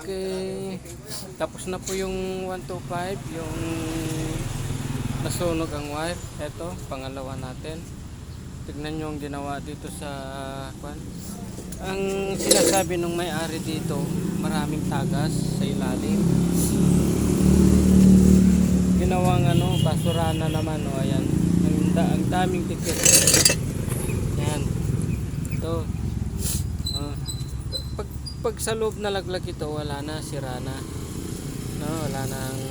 Okay. Tapos na po yung 125, yung nasunog ang wire. Ito, pangalawa natin. Tignan nyo ang ginawa dito sa kwan. Ang sinasabi nung may-ari dito, maraming tagas sa ilalim. Ginawang ano, basura na naman. O, ayan. Ang, da- ang daming tikit. Yan. Ito. Pag, sa loob nalaglag ito, wala na, sira na. No, wala na ang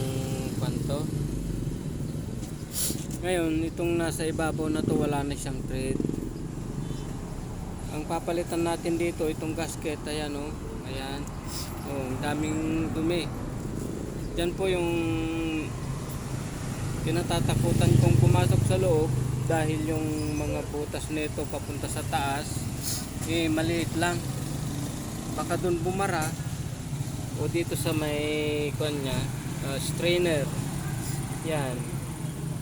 kwanto. Ngayon, itong nasa ibabaw na to, wala na siyang thread. Ang papalitan natin dito, itong gasket, ayan o. ayan. Oh, daming dumi. Yan po yung kinatatakutan kong pumasok sa loob dahil yung mga butas nito papunta sa taas eh maliit lang baka doon bumara o dito sa may kwan uh, strainer. Yan.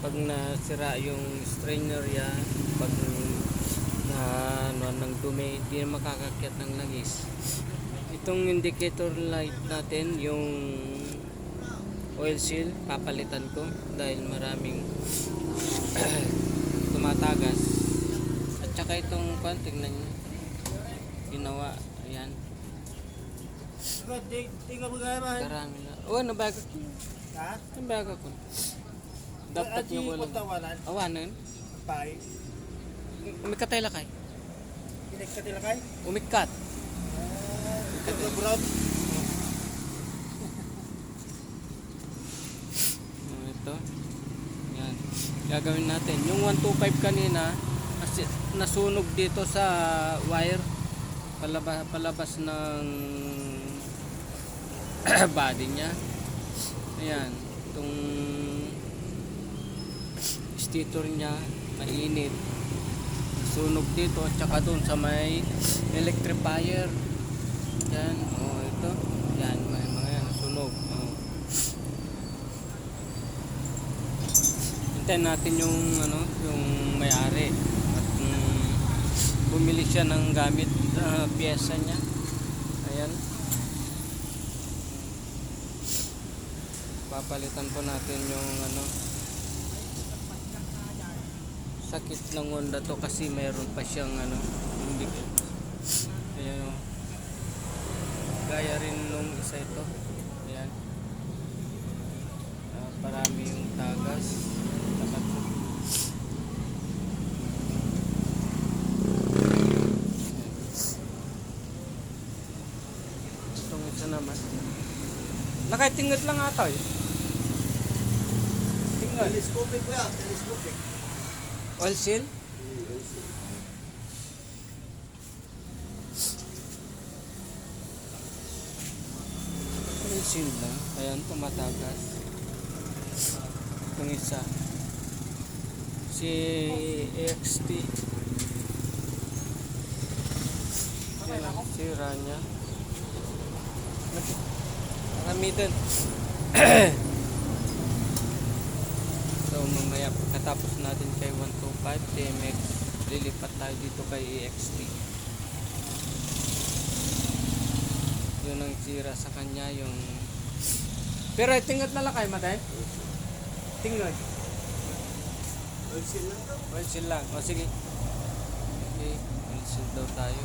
Pag nasira yung strainer yan pag na ano, ng dumi hindi na makakakyat ng langis. Itong indicator light natin yung oil seal papalitan ko dahil maraming tumatagas. At saka itong kwan tignan nyo ginawa ayan Tingnan mo gaya man. karami na oh nabaga ko Ha? nabaga ko dapat At nyo yung walang pagtawanan, awanan pay. umikatay lakay Pinagkatila kay. umikat Ito brown. Oh, ito. Yan. Gagawin natin. Yung 125 kanina, kasi nasunog dito sa wire. Palabas, palabas ng body niya. Ayan. Itong stator niya, mainit. Nasunog dito at saka doon sa may electrifier. Yan. Oh, ito. Yan. May mga yan. Nasunog. Oh. Natin yung ano, yung may-ari. At mm, bumili siya ng gamit uh, piyesa niya. Ayan. Papalitan po natin yung ano sakit ng Honda to kasi mayroon pa siyang ano hindi ayan o gaya rin nung isa ito. Ayan. Ah, parami yung tagas. Tapat ko itong isa naman. Nakatingad lang ata eh Telescopic ko yan. Telescopic. oil seal? Oil lang ayan tumatagas. Itong isa. Si XT ayan sira niya. Din So mamaya pagkatapos natin kay 125 TMX, lilipat tayo dito kay EXT. Yun ang sira sa kanya yung Pero eh, tingad na lang kayo matay. Tingad. Oil seal lang. Well, chill lang. O sige. Okay, well, chill daw tayo.